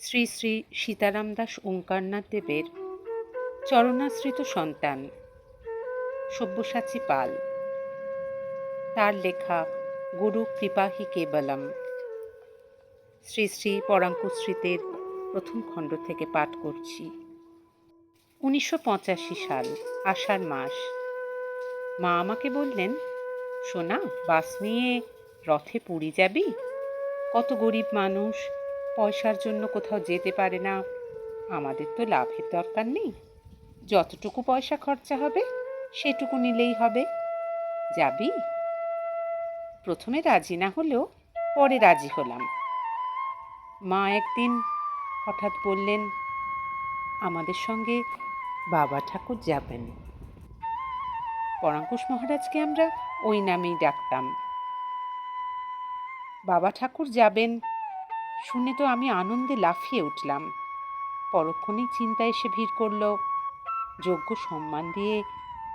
শ্রী শ্রী সীতারাম দাস ওঙ্কারনাথ দেবের চরণাশ্রিত সন্তান, সব্যসাচী পাল। তার লেখা গুরু কৃপাহি কেবলম। শ্রী শ্রী পরাঙ্কুশ্রীতের প্রথম খণ্ড থেকে পাঠ করছি। উনিশশো পঁচাশি সাল, আষাঢ় মাস। মা আমাকে বললেন, সোনা, বাস নিয়ে রথে পুরী যাবি? কত গরিব মানুষ পয়সার জন্য কোথাও যেতে পারে না। আমাদের তো লাভের দরকার নেই। যতটুকু পয়সা খরচা হবে, সেটুকু নিলেই হবে। যাবি? প্রথমে রাজি না হলেও পরে রাজি হলাম। মা একদিন হঠাৎ বললেন, আমাদের সঙ্গে বাবা ঠাকুর যাবেন। পরাঙ্কুশ মহারাজকে আমরা ওই নামেই ডাকতাম। বাবা ঠাকুর যাবেন শুনে তো আমি আনন্দে লাফিয়ে উঠলাম। পরক্ষণেই চিন্তা এসে ভিড় করল, যোগ্য সম্মান দিয়ে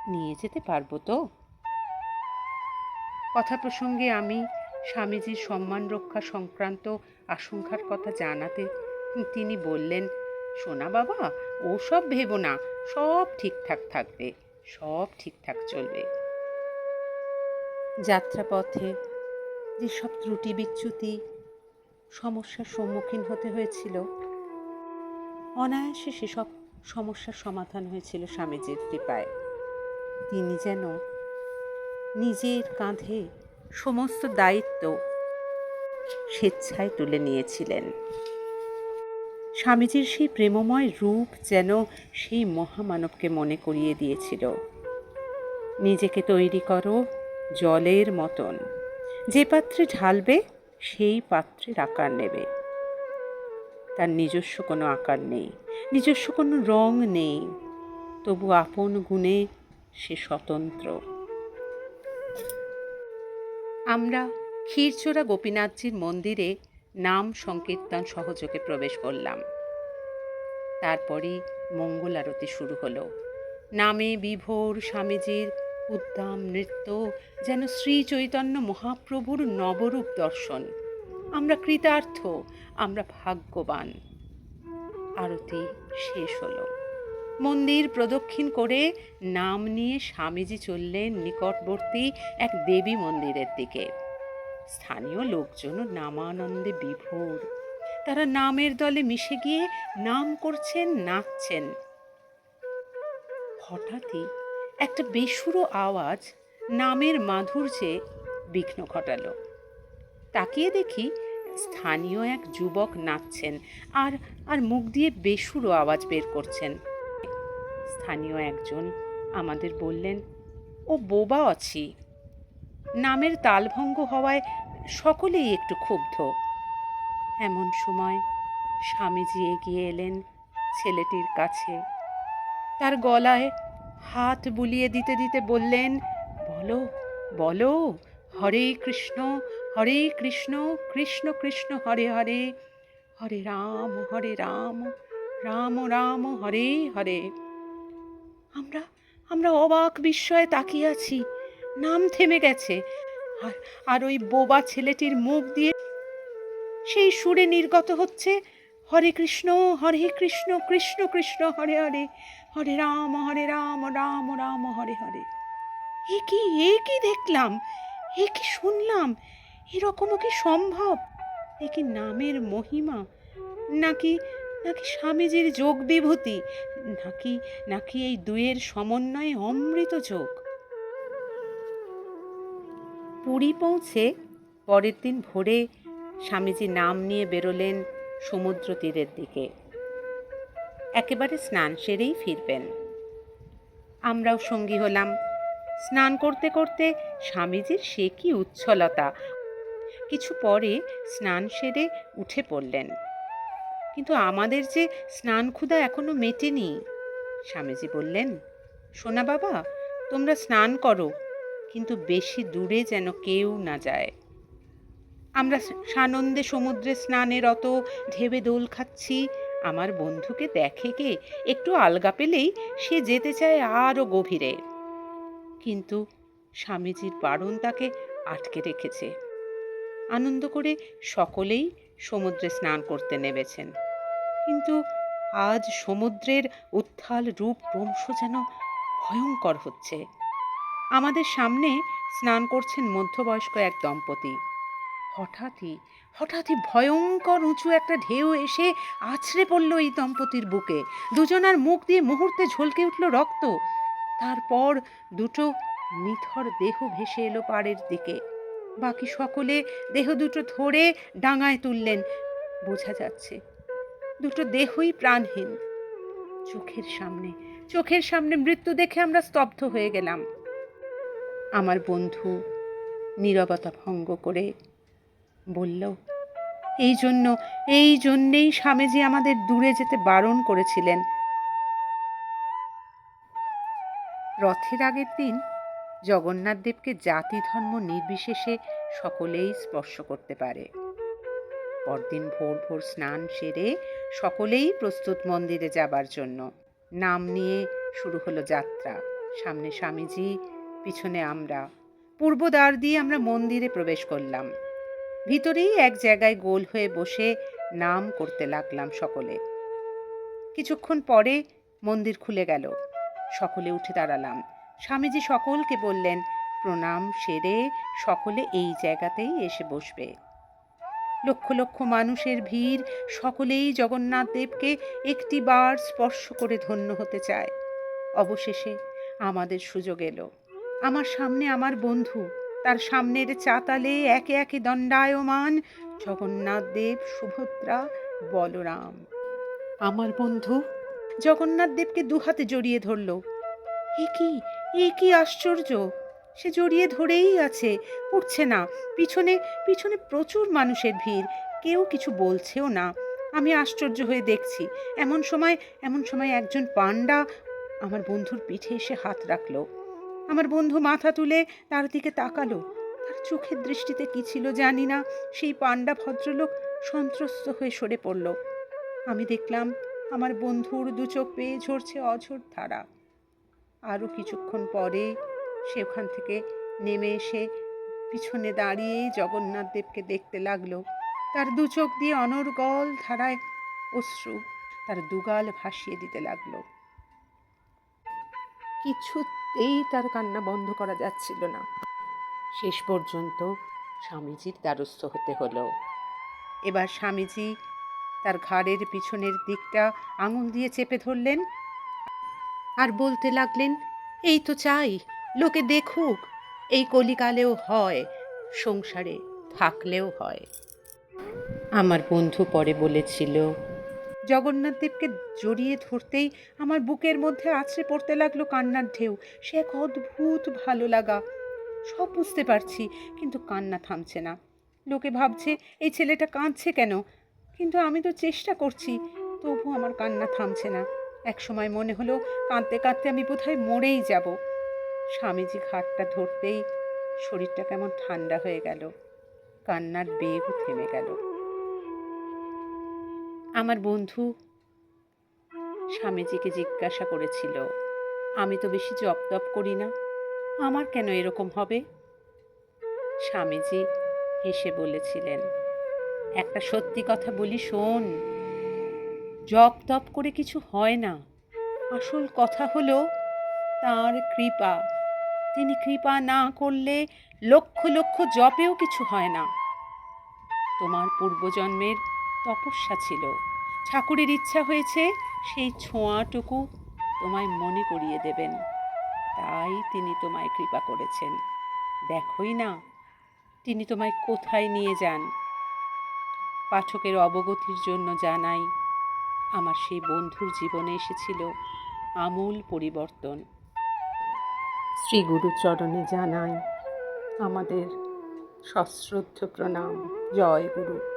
নিয়ে যেতে পারব তো? কথা প্রসঙ্গে আমি স্বামীজির সম্মান রক্ষা সংক্রান্ত আশঙ্কার কথা জানাতে তিনি বললেন, সোনা বাবা ও সব ভেবো না, সব ঠিকঠাক থাকবে, সব ঠিকঠাক চলবে। যাত্রাপথে যেসব ত্রুটি বিচ্যুতি সমস্যার সম্মুখীন হতে হয়েছিল। অনায়াসে সেসব সমস্যার সমাধান হয়েছিল স্বামীজির কৃপায়। তিনি যেন নিজের কাঁধে সমস্ত দায়িত্ব স্বেচ্ছায় তুলে নিয়েছিলেন। স্বামীজির সেই প্রেমময় রূপ যেন সেই মহামানবকে মনে করিয়ে দিয়েছিল। নিজেকে তৈরি করো জলের মতন। যে পাত্রে ঢালবে সেই পাত্রের আকার নেবে। তার নিজস্ব কোনো আকার নেই, নিজস্ব কোনো রং নেই। তবু আপন গুণে সে স্বতন্ত্র। আমরা ক্ষীরচোরা গোপীনাথজির মন্দিরে নাম সংকীর্তন সহযোগে প্রবেশ করলাম। তারপরই মঙ্গল আরতি শুরু হলো। নামে বিভোর স্বামীজির উদ্দাম নৃত্য যেন শ্রী চৈতন্য মহাপ্রভুর নবরূপ দর্শন। আমরা কৃতার্থ, আমরা ভাগ্যবান। আরতি শেষ হলো। মন্দির প্রদক্ষিণ করে নাম নিয়ে স্বামীজি চললেন নিকটবর্তী এক দেবী মন্দিরের দিকে। স্থানীয় লোকজন নামানন্দে বিভোর। তারা নামের দলে মিশে গিয়ে নাম করছেন, নাচছেন। হঠাৎই একটা বেসুরো আওয়াজ নামের মাধুর্যে বিঘ্ন ঘটালো। তাকিয়ে দেখি স্থানীয় এক যুবক নাচছেন আর আর মুখ দিয়ে বেসুরো আওয়াজ বের করছেন। স্থানীয় একজন আমাদের বললেন, ও বোবা আছি। নামের তালভঙ্গ হওয়ায় সকলেই একটু ক্ষুব্ধ। এমন সময় স্বামীজি এগিয়ে এলেন ছেলেটির কাছে। তার গলায় হাত বুলিয়ে দিতে দিতে বললেন, বলো বলো, হরে কৃষ্ণ হরে কৃষ্ণ কৃষ্ণ কৃষ্ণ, হরে হরে হরে রাম হরে রাম রাম রাম, হরে হরে। আমরা আমরা অবাক বিস্ময়ে তাকিয়ে আছি, নাম থেমে গেছে, আর আর ওই বোবা ছেলেটির মুখ দিয়ে সেই সুরে নির্গত হচ্ছে, হরে কৃষ্ণ হরে কৃষ্ণ কৃষ্ণ কৃষ্ণ, হরে হরে। হরে রাম হরে রাম রাম রাম, হরে হরে। এ কি এ কি দেখলাম? এ কি শুনলাম? এরকমও কি সম্ভব? এ কি নামের মহিমা? নাকি নাকি স্বামীজির যোগ বিভূতি নাকি নাকি এই দুয়ের সমন্বয়ে অমৃত যোগ? পুরী পৌঁছে পরের দিন ভোরে স্বামীজি নাম নিয়ে বেরোলেন সমুদ্র তীরের দিকে। একেবারে স্নান সেরেই ফিরবেন। আমরাও সঙ্গী হলাম। স্নান করতে করতে স্বামীজির সে কি উচ্ছলতা। কিছু পরে স্নান সেরে উঠে পড়লেন। কিন্তু আমাদের যে স্নান ক্ষুধা এখনও মেটেনি। স্বামীজি বললেন, সোনা বাবা, তোমরা স্নান করো, কিন্তু বেশি দূরে যেন কেউ না যায়। আমরা সানন্দে সমুদ্রে স্নানের অত ঢেবে দোল খাচ্ছি আমার বন্ধুকে দেখে কে? একটু আলগা পেলেই সে যেতে চায় আরও গভীরে। কিন্তু স্বামীজির বারণ তাকে আটকে রেখেছে। আনন্দ করে সকলেই সমুদ্রে স্নান করতে নেমেছেন। কিন্তু আজ সমুদ্রের উত্থাল রূপ ক্রমশ যেন ভয়ঙ্কর হচ্ছে। আমাদের সামনে স্নান করছেন মধ্যবয়স্ক এক দম্পতি। হঠাৎই হঠাৎই ভয়ঙ্কর উঁচু একটা ঢেউ এসে আছড়ে পড়ল এই দম্পতির বুকে। দুজনার মুখ দিয়ে মুহূর্তে ঝলকে উঠল রক্ত। তারপর দুটো নিথর দেহ ভেসে এলো পাড়ের দিকে। বাকি সকলে দেহ দুটো ধরে ডাঙায় তুললেন। বোঝা যাচ্ছে, দুটো দেহই প্রাণহীন। চোখের সামনে চোখের সামনে মৃত্যু দেখে আমরা স্তব্ধ হয়ে গেলাম। আমার বন্ধু নীরবতা ভঙ্গ করে বলল, এই জন্য, এই জন্যেই স্বামীজি আমাদের দূরে যেতে বারণ করেছিলেন। রথের আগের দিন জগন্নাথদেবকে জাতি ধর্ম নির্বিশেষে সকলেই স্পর্শ করতে পারে। পরদিন ভোর ভোর স্নান সেরে সকলেই প্রস্তুত মন্দিরে যাবার জন্য। নাম নিয়ে শুরু হলো যাত্রা। সামনে স্বামীজি, পিছনে আমরা। পূর্ব দ্বার দিয়ে আমরা মন্দিরে প্রবেশ করলাম। ভিতরেই এক জায়গায় গোল হয়ে বসে নাম করতে লাগলাম সকলে। কিছুক্ষণ পরে মন্দির খুলে গেল। সকলে উঠে দাঁড়ালাম। স্বামীজি সকলকে বললেন, প্রণাম সেরে সকলে এই জায়গাতেই এসে বসবে। লক্ষ লক্ষ মানুষের ভিড় সকলেই জগন্নাথ দেবকে একটি বার স্পর্শ করে ধন্য হতে চায়। অবশেষে আমাদের সুযোগ এলো। আমার সামনে আমার বন্ধু তার সামনের চাতালে একে একে দণ্ডায়মান জগন্নাথ দেব সুভদ্রা বলরাম। আমার বন্ধু। জগন্নাথ দেবকে দুহাতে জড়িয়ে ধরল। এ কি এ কি আশ্চর্য! সে জড়িয়ে ধরেই আছে উঠছে না। পিছনে পিছনে প্রচুর মানুষের ভিড় কেউ কিছু বলছেও না। আমি আশ্চর্য হয়ে দেখছি এমন সময় এমন সময় একজন পান্ডা আমার বন্ধুর পিঠে এসে হাত রাখল। আমার বন্ধু মাথা তুলে তার দিকে তাকালো। তার চোখের দৃষ্টিতে কি ছিল জানি না। সেই পান্ডা ভদ্রলোক সন্ত্রস্ত হয়ে সরে পড়ল। আমি দেখলাম আমার বন্ধুর দু চোখ পেয়ে ঝরছে অঝোর ধারা। আরও কিছুক্ষণ পরে সে ওখান থেকে নেমে এসে পিছনে দাঁড়িয়ে জগন্নাথ দেবকে দেখতে লাগল। তার দু চোখ দিয়ে অনর্গল ধারায় অশ্রু তার দুগাল ভাসিয়ে দিতে লাগল। কিছুতেই তার কান্না বন্ধ করা যাচ্ছিল না। শেষ পর্যন্ত স্বামীজির দ্বারস্থ হতে হলো। এবার স্বামীজি তার ঘাড়ের পিছনের দিকটা আঙুল দিয়ে চেপে ধরলেন আর বলতে লাগলেন, এই তো চাই, লোকে দেখুক, এই কলিকালেও হয়, সংসারে থাকলেও হয়। আমার বন্ধু পরে বলেছিল জগন্নাথ দেবকে জড়িয়ে ধরতেই আমার বুকের মধ্যে আছড়ে পড়তে লাগল কান্নার ঢেউ। সে এক অদ্ভুত ভালো লাগা। সব বুঝতে পারছি, কিন্তু কান্না থামছে না। লোকে ভাবছে, এই ছেলেটা কাঁদছে কেন? কিন্তু আমি তো চেষ্টা করছি, তবু আমার কান্না থামছে না। এক সময় মনে হলো, কাঁদতে কাঁদতে আমি বোধহয় মরেই যাব। স্বামীজি ঘাটটা ধরতেই শরীরটা কেমন ঠান্ডা হয়ে গেল। কান্নার বেগও থেমে গেল। আমার বন্ধু স্বামীজিকে জিজ্ঞাসা করেছিল, আমি তো বেশি জপ তপ করি না, আমার কেন এরকম হবে? স্বামীজি হেসে বলেছিলেন, একটা সত্যি কথা বলি শোন, জপ তপ করে কিছু হয় না। আসল কথা হলো, তার কৃপা। তিনি কৃপা না করলে লক্ষ লক্ষ জপেও কিছু হয় না। তোমার পূর্বজন্মের তপস্যা ছিল। ঠাকুরের ইচ্ছা হয়েছে সেই ছোঁয়াটুকু তোমায় মনে করিয়ে দেবেন। তাই তিনি তোমায় কৃপা করেছেন। দেখোই না, তিনি তোমায় কোথায় নিয়ে যান। পাঠকের অবগতির জন্য জানাই, আমার সেই বন্ধুর জীবনে এসেছিল আমূল পরিবর্তন। শ্রী গুরুচরণে জানাই, আমাদের সশ্রদ্ধ প্রণাম। জয় গুরু।